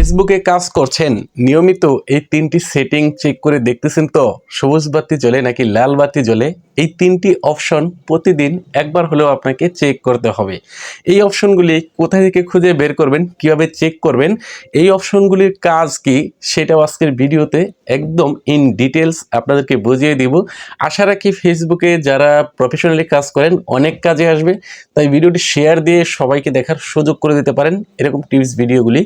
ফেসবুকে কাজ করছেন, নিয়মিত এই তিনটি সেটিং চেক করে দেখতেছেন তো? সবুজ বাতি জ্বলে নাকি লাল বাতি জ্বলে? এই তিনটি অপশন প্রতিদিন একবার হলেও আপনাকে চেক করতে হবে। এই অপশনগুলি কোথা থেকে খুঁজে বের করবেন, কীভাবে চেক করবেন, এই অপশনগুলির কাজ কি সেটাও আজকের ভিডিওতে একদম ইন ডিটেলস আপনাদেরকে বুঝিয়ে দিব। আশা রাখি ফেসবুকে যারা প্রফেশনালি কাজ করেন, অনেক কাজে আসবে। তাই ভিডিওটি শেয়ার দিয়ে সবাইকে দেখার সুযোগ করে দিতে পারেন। এরকম টিপস ভিডিওগুলি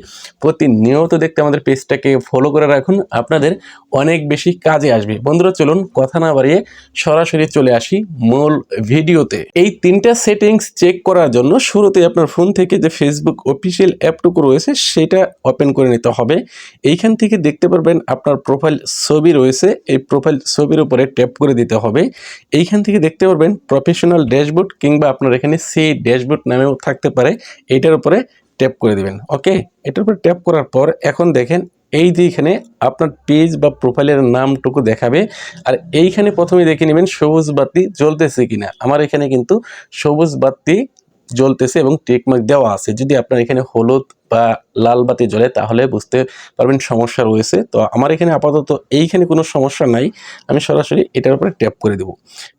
প্রতিনিয়ত দেখতে আমাদের পেজটাকে ফলো করে রাখুন। আপনাদের অনেক বেশি কাজে আসবে। বন্ধুরা, চলুন কথা না বাড়িয়ে সরাসরি চলে আসি মূল ভিডিওতে এই তিনটা সেটিংস চেক করার জন্য শুরুতে আপনার ফোন থেকে যে ফেসবুক অফিসিয়াল অ্যাপটুকু রয়েছে, সেটা ওপেন করে নিতে হবে। এইখান থেকে দেখতে পারবেন আপনার প্রোফাইল ছবি রয়েছে। এই প্রোফাইল ছবির উপরে ট্যাপ করে দিতে হবে। এইখান থেকে দেখতে পারবেন প্রফেশনাল ড্যাশবোর্ড কিংবা আপনার এখানে সেই ড্যাশবোর্ড নামেও থাকতে পারে। এটার উপরে ট্যাপ করে দিবেন ওকে এটার উপর ট্যাপ করার পর এখন দেখেন এই যে এখানে আপনার পেজ বা প্রোফাইলের নামটুকু দেখাবে, আর এইখানে প্রথমে দেখে নেবেন সবুজ বাতি জ্বলতেছে কিনা। আমার এখানে কিন্তু সবুজ বাতি জ্বলতেছে এবং টেকমার্ক দেওয়া আছে। যদি আপনার এখানে হলুদ বা লাল বাতি জ্বলে, তাহলে বুঝতে পারবেন সমস্যা রয়েছে। তো আমার এখানে আপাতত এইখানে কোনো সমস্যা নাই। আমি সরাসরি এটার উপরে ট্যাপ করে দেব।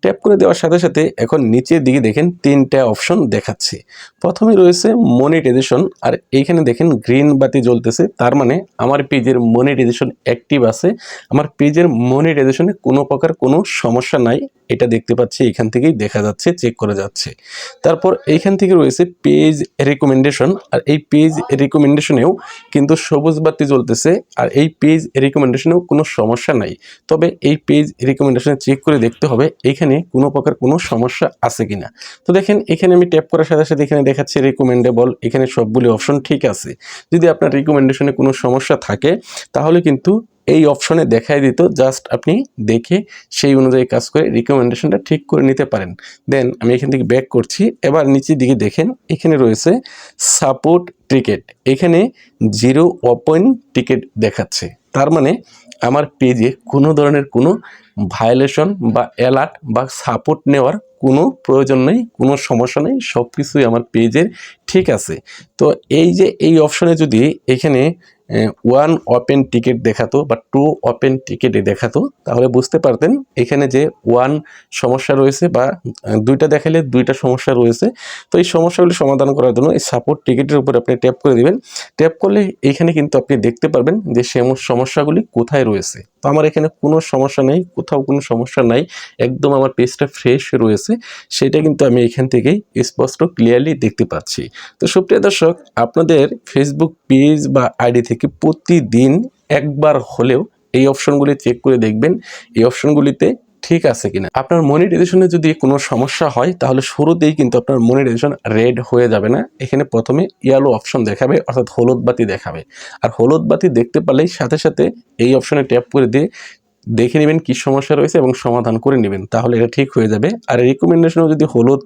ট্যাপ করে দেওয়ার সাথে সাথে এখন নিচের দিকে দেখেন তিনটা অপশন দেখাচ্ছে। প্রথমে রয়েছে মনিটাইজেশন, আর এইখানে দেখেন গ্রিন বাতি জ্বলতেছে। তার মানে আমার পেজের মনিটাইজেশন অ্যাক্টিভ আছে। আমার পেজের মনিটাইজেশনে কোনো প্রকার কোনো সমস্যা নাই। এটা দেখতে পাচ্ছি, এখান থেকেই দেখা যাচ্ছে, চেক করা যাচ্ছে। তারপর এইখান থেকে রয়েছে পেজ রেকমেন্ডেশন, আর এই পেজ রিকমেন্ডেশনেও কিন্তু সবুজ বাতি জ্বলতেছে আর এই পেজ রিকমেন্ডেশনেও কোনো সমস্যা নাই। তবে এই পেজ রিকমেন্ডেশনে চেক করে দেখতে হবে এখানে কোনো প্রকার কোনো সমস্যা আছে কিনা। তো দেখেন, এখানে আমি ট্যাপ করার সাথে সাথে এখানে দেখাচ্ছে রিকমেন্ডেবল এখানে সবগুলি অপশন ঠিক আছে। যদি আপনার রিকমেন্ডেশনে কোনো সমস্যা থাকে, তাহলে কিন্তু এই অপশনে দেখাই দিত জাস্ট আপনি দেখে সেই অনুযায়ী কাজ করে রিকমেন্ডেশনটা ঠিক করে নিতে পারেন। দেন আমি এখান থেকে ব্যাক করছি, এবার নিচের দিকে দেখেন, এখানে রয়েছে সাপোর্ট টিকেট এখানে জিরো ওপেন টিকিট দেখাচ্ছে। তার মানে আমার পেজে কোনো ধরনের কোনো ভায়োলেশন বা অ্যালার্ট বা সাপোর্ট নেওয়ার কোনো প্রয়োজন নেই, কোনো সমস্যা নেই সব কিছুই আমার পেজের ঠিক আছে। তো এই যে এই অপশনে যদি এখানে ওয়ান ওপেন টিকিট দেখাতো বা টু ওপেন টিকিটে দেখাতো, তাহলে বুঝতে পারতেন এখানে যে ওয়ান সমস্যা রয়েছে বা দুইটা দেখালে দুইটা সমস্যা রয়েছে। তো এই সমস্যাগুলি সমাধান করার জন্য এই সাপোর্ট টিকিটের উপরে আপনি ট্যাপ করে দেবেন। ট্যাপ করলে এখানে কিন্তু আপনি দেখতে পারবেন যে সমস্যাগুলি কোথায় রয়েছে। তো আমার এখানে কোনো সমস্যা নেই, কোথাও কোনো সমস্যা নাই, একদম আমার পেজটা ফ্রেশ রয়েছে, সেটা কিন্তু আমি এখান থেকেই স্পষ্ট ক্লিয়ারলি দেখতে পাচ্ছি। তো সুপ্রিয় দর্শক, আপনাদের ফেসবুক পেজ বা আইডি থেকে প্রতিদিন একবার হলেও এই অপশনগুলি চেক করে দেখবেন। এই অপশনগুলিতে ঠিক আছে কিনা? আপনার মনিটাইজেশনে যদি কোনো সমস্যা হয়, তাহলে শুরুতেই কিন্তু আপনার মনিটাইজেশন রেড হয়ে যাবে না। এখানে প্রথমে ইয়েলো অপশন দেখাবে, অর্থাৎ হলুদ বাতি দেখাবে। আর হলুদ বাতি দেখতে পারলেই সাথে সাথে এই অপশনে ট্যাপ করে দিয়ে দেখে নেবেন কী সমস্যা রয়েছে এবং সমাধান করে নেবেন। তাহলে এটা ঠিক হয়ে যাবে। আর রিকমেন্ডেশনেও যদি হলুদ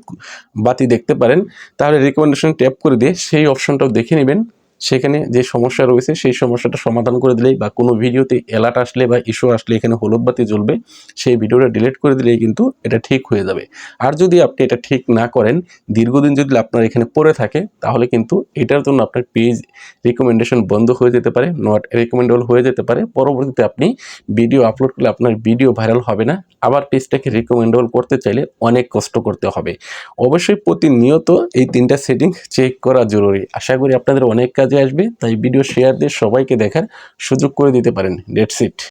বাতি দেখতে পারেন, তাহলে রিকমেন্ডেশন ট্যাপ করে দিয়ে সেই অপশনটাও দেখে নেবেন। সেখানে যে সমস্যা রয়েছে, সেই সমস্যাটা সমাধান করে দিলেই বা কোনো ভিডিওতে অ্যালার্ট আসলে বা ইস্যু আসলে এখানে হলুদ বাতি জ্বলবে, সেই ভিডিওটা ডিলিট করে দিলেই কিন্তু এটা ঠিক হয়ে যাবে। আর যদি আপনি এটা ঠিক না করেন, দীর্ঘদিন যদি আপনার এখানে পড়ে থাকে, তাহলে কিন্তু এটার জন্য আপনার পেজ রিকমেন্ডেশন বন্ধ হয়ে যেতে পারে নট রিকমেন্ডেবল হয়ে যেতে পারে। পরবর্তীতে আপনি ভিডিও আপলোড করলে আপনার ভিডিও ভাইরাল হবে না। আবার পেজটাকে রিকমেন্ডেবল করতে চাইলে অনেক কষ্ট করতে হবে। অবশ্যই প্রতিনিয়ত এই তিনটা সেটিং চেক করা জরুরি। আশা করি আপনাদের অনেক কাজে আসবে, তাই ভিডিও শেয়ার দিয়ে সবাইকে দেখার সুযোগ করে দিতে পারেন। ডেটশিট